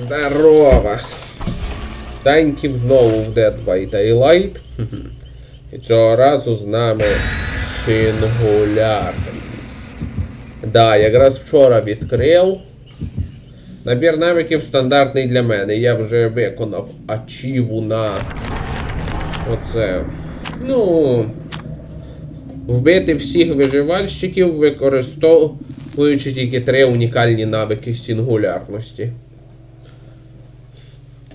Здорово! Танків знову в Dead by Daylight. І цього разу з нами сингулярність. Да, якраз вчора відкрив. Набір навиків стандартний для мене. Я вже виконав ачіву на оце. Ну. Вбити всіх виживальщиків, використовуючи тільки три унікальні навики сингулярності.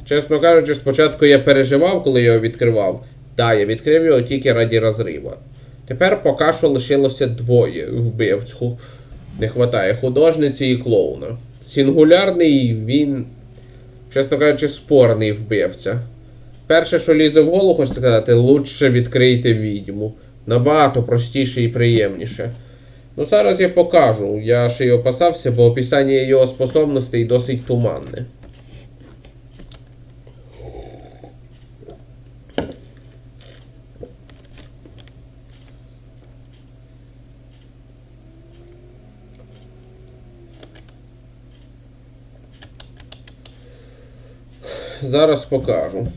Чесно кажучи, спочатку я переживав, коли його відкривав. Да, я відкрив його тільки раді розрива. Тепер поки що лишилося двоє вбивць. Ху- Не вистачає художниці і клоуна. Сингулярний він, чесно кажучи, спорний вбивця. Перше, що лізе в голову, хочу сказати, лучше відкрийте відьму. Набагато простіше і приємніше. Ну, зараз я покажу. Я ще й опасався, бо описання його способностей досить туманне. Зараз покажу.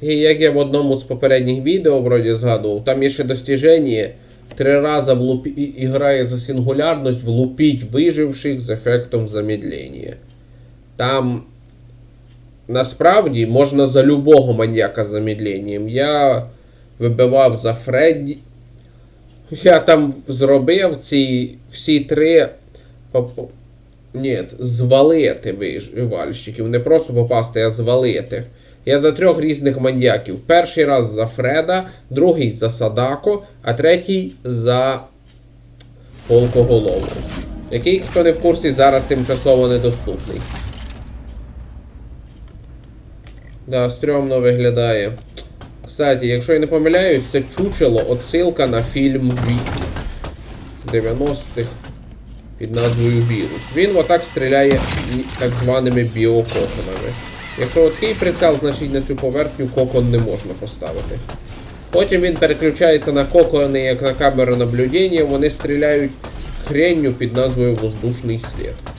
І як я в одному з попередніх відео вроді згадував, там є ще достіження. Три рази влупі... і- і грає за сингулярність, влупіть виживших з ефектом замедлення. Там насправді можна за любого маньяка з. Я вибивав за Фредді. Я там зробив ці всі три. Ні, звалити виживальщиків. Не просто попасти, а звалити. Я за трьох різних маньяків. Перший раз за Фреда, другий за Садако, а третій за Полкоголову. Який, хто не в курсі, зараз тимчасово недоступний. Да, стрьомно виглядає. Кстати, якщо я не помиляюсь, це чучело отсилка на фільм Віки 90-х під назвою Вірус. Він отак стріляє так званими біококонами. Якщо такий прицел, значить на цю поверхню кокон не можна поставити. Потім він переключається на кокони, як на камеру наблюдення, вони стріляють хренню під назвою воздушний слід.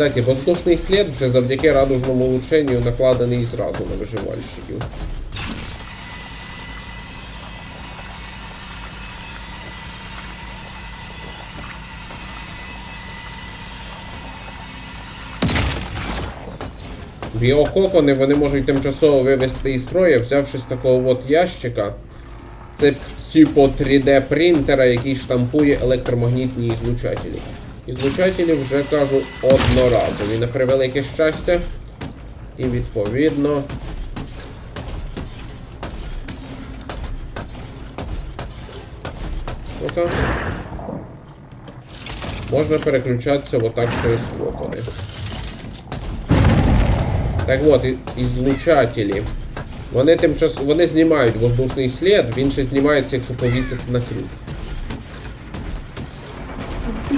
Кстати, воздушний слід вже завдяки радужному влученню накладений зразу на виживальщиків. Біококони вони можуть тимчасово вивести із строя, взявши з такого от ящика. Це типу 3D принтера, який штампує електромагнітні ізлучателі. Ізлучателі вже кажу одноразові. На превелике щастя. І відповідно. Ну-ка. Можна переключатися отак через кокони. Так от, ізлучателі. Вони тимчас... вони знімають воздушний слід, він ще знімається, якщо повісити на крюк.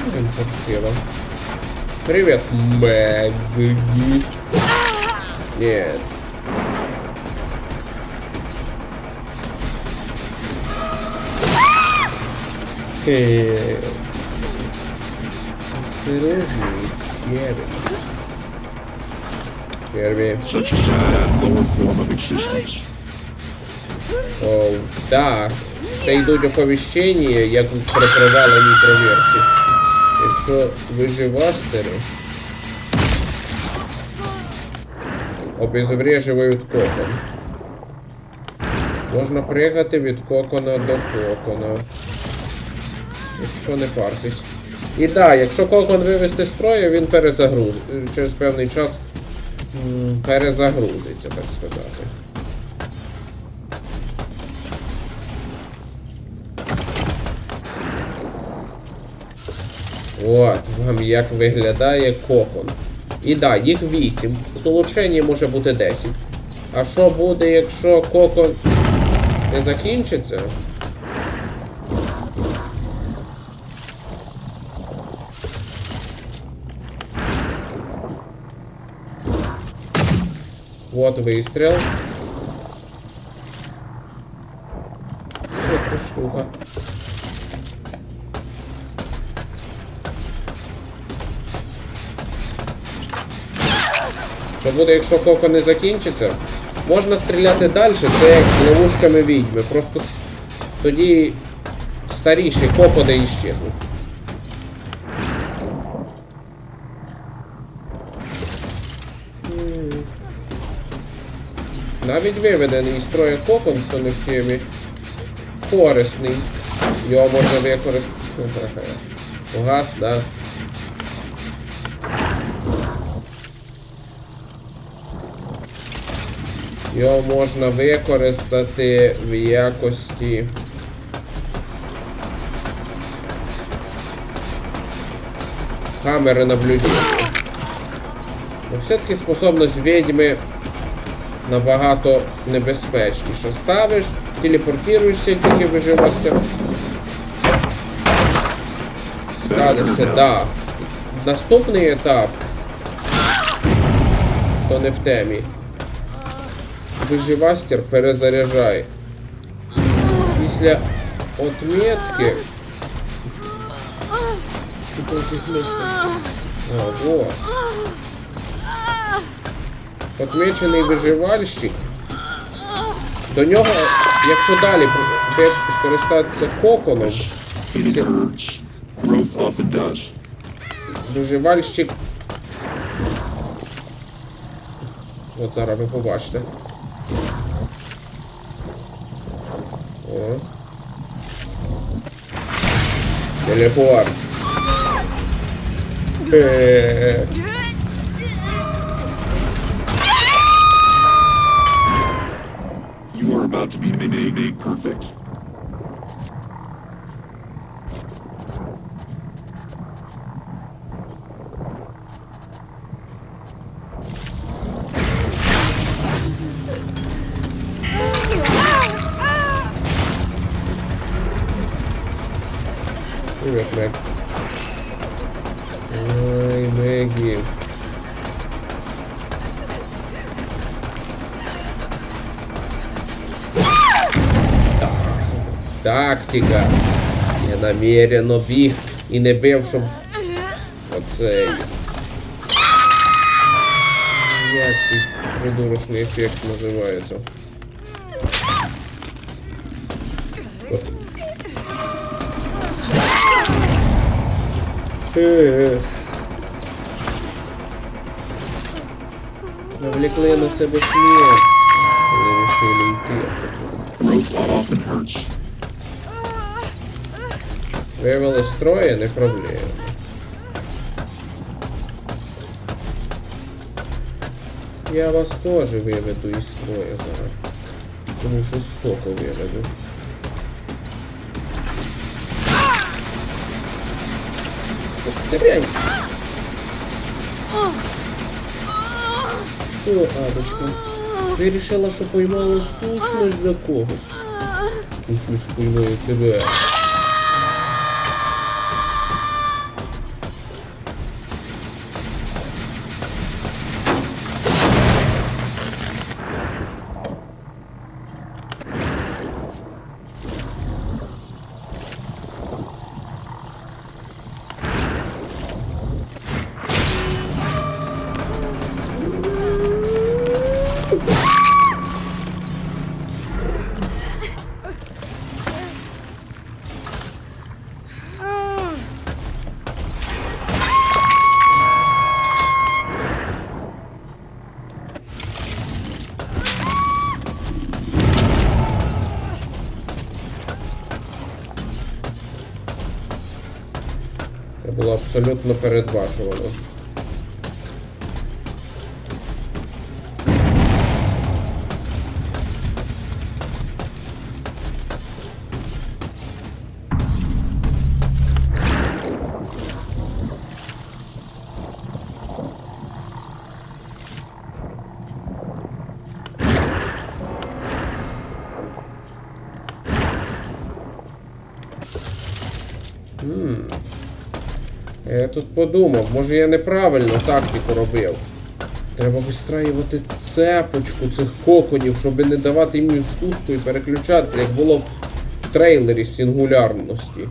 Блин, паршиво. Привет, Мэгги. Нет. Хе. Осторожней, черви. Черви. Such a sad lower form of existence. О, да. Ще йдуть оповіщення, як при проваленій провірці. Якщо виживастери обезвреживають кокон. Можна пригати від кокона до кокона. Якщо не партись. І да, якщо кокон вивести з строю, він перезагруз... через певний час перезагрузиться, так сказати. От, вам як виглядає кокон. І да, їх 8. З улучшенням може бути 10. А що буде, якщо кокон не закінчиться? Вот выстрел. Вот штука. Що буде, якщо коко не закінчиться? Можна стріляти далі, це як з ловушками відьми. Просто тоді старіші кокони іщезнуть. Навіть виведений із строя кокон, хто не в темі, корисний. Його можна використати. Газ, да. Його можна використати в якості. Камери наблюдення. Ну, все-таки способність відьми набагато небезпечніша. Ставиш, телепортуєшся тільки виживастя. Складешся, да. Наступний етап. Хто не в темі. Виживастер перезаряджай. Після отметки. Во. Отмечений виживальщик. До нього, якщо далі скористатися коконом, виживальщик. От зараз ви побачите. You are about to be made perfect. Привет, Мэг. Ой, Мэгги. Тактика. Я намеренно біг і не бив, щоб оцей. Як цей придурочний ефект називається? Навлекли на себе смерть. Вони вирішили йти. Вивели строя, не проблема. Я вас теж виведу із строя зараз. Тому жорстоко виведу. Ти прянь. Що, Адочка? Ти рішила, що поймала сущність за кого? Сущність поймає тебе. Абсолютно передбачувано. Я тут подумав, може я неправильно тактику робив. Треба вистраювати цепочку цих коконів, щоб не давати їм спуску і переключатися, як було в трейлері сингулярності.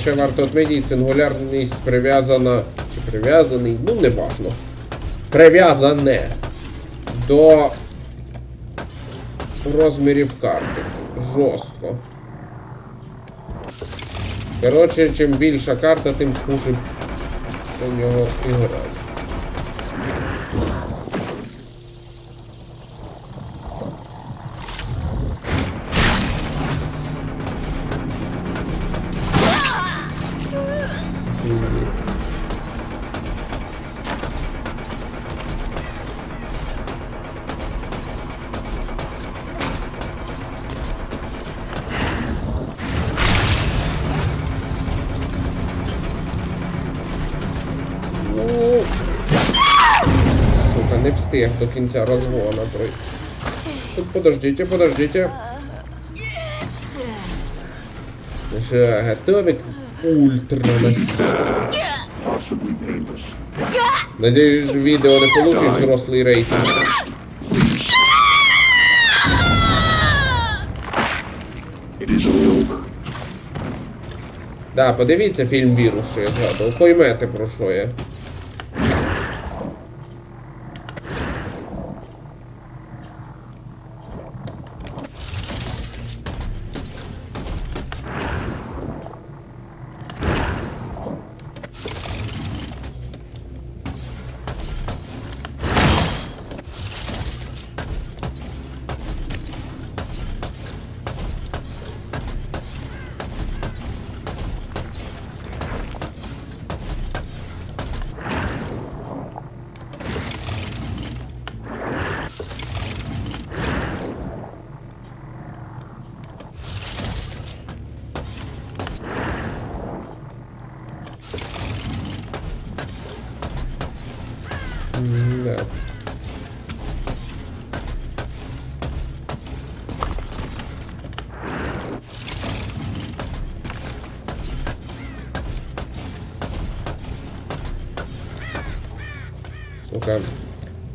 Ще варто відмітити, сингулярність прив'язана. Чи прив'язаний, ну не важно. Прив'язане до розмірів карти. Жорстко. Коротше, чим більша карта, тим хуже у нього іграти. Встиг до кінця розгона пройти. Тут подождите, подождите. Що, готові к ультра Надіюсь, відео не получить взрослий рейтинг. Да, подивіться фільм Вірус, що я згадував. Поймете про що я.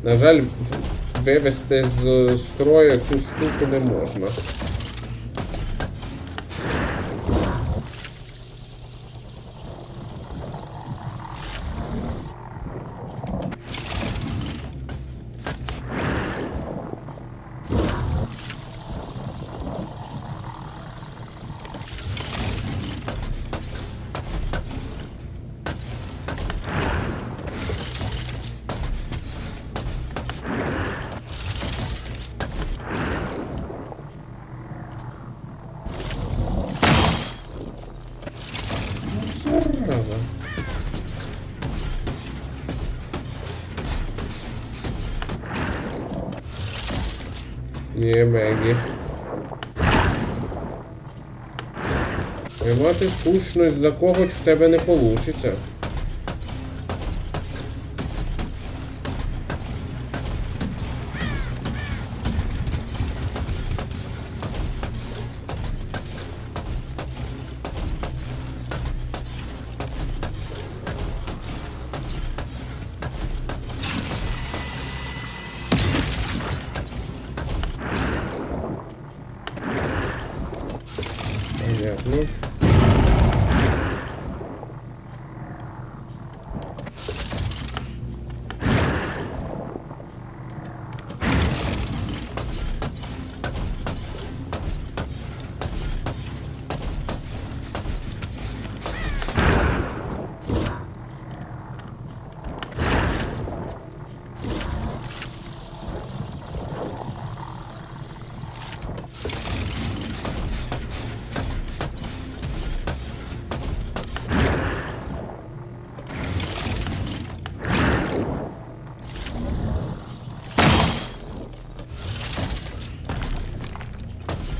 На жаль, вивести з строю цю штуку не можна. Є Мегі. Тримати скучність за когось в тебе не получиться.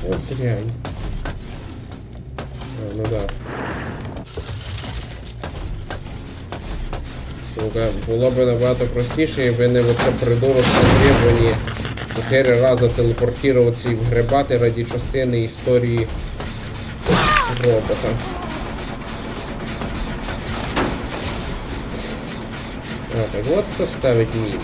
Вот дрянь. А, ну да. Ну-ка, було б набагато простіше, якби не оце придурочне требування чотири рази телепортуватися і вгребати раді частини історії робота. А, так от хто ставить міни.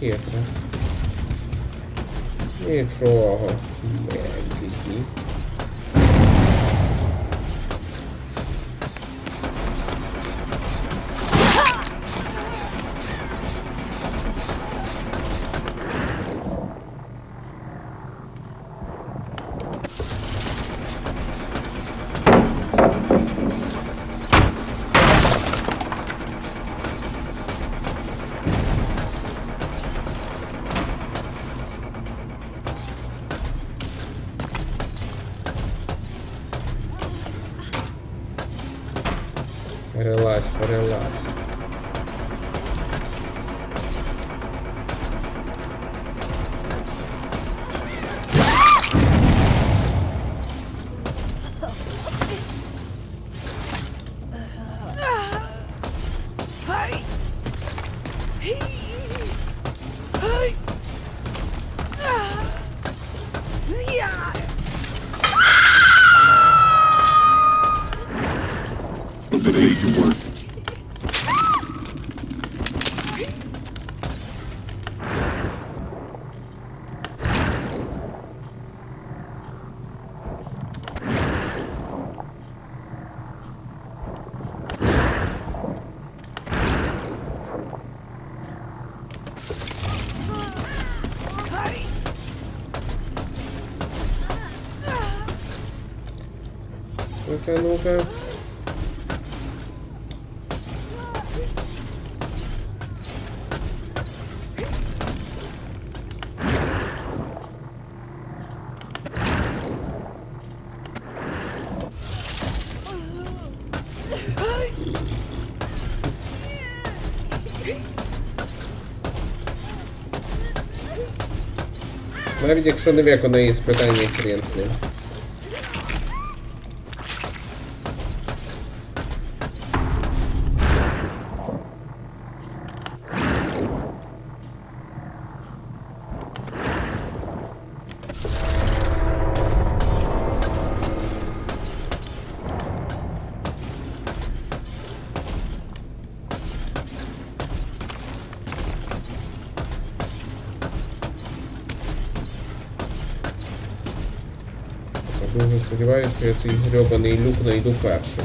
Хитро. Нічого. Медики. Peace. Ну-ка, ну-ка. Навіть якщо не виконає іспитання, хрен з сподіваюся, що я цей грьобаний люк знайду першим.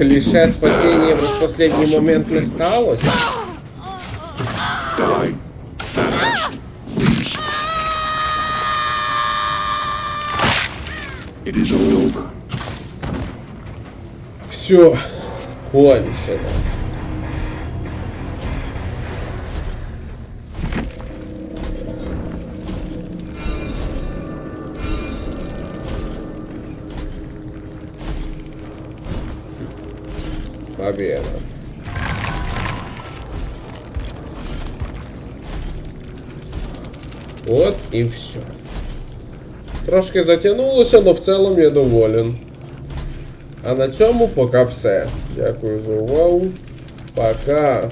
Кліше спасіння в последній момент не сталося. Die. Fast. Please. It is all over. Все, кончено. Победа. От і все. Трошки затягнулося, але в цілому я доволен. А на цьому поки все. Дякую за увагу. Пока.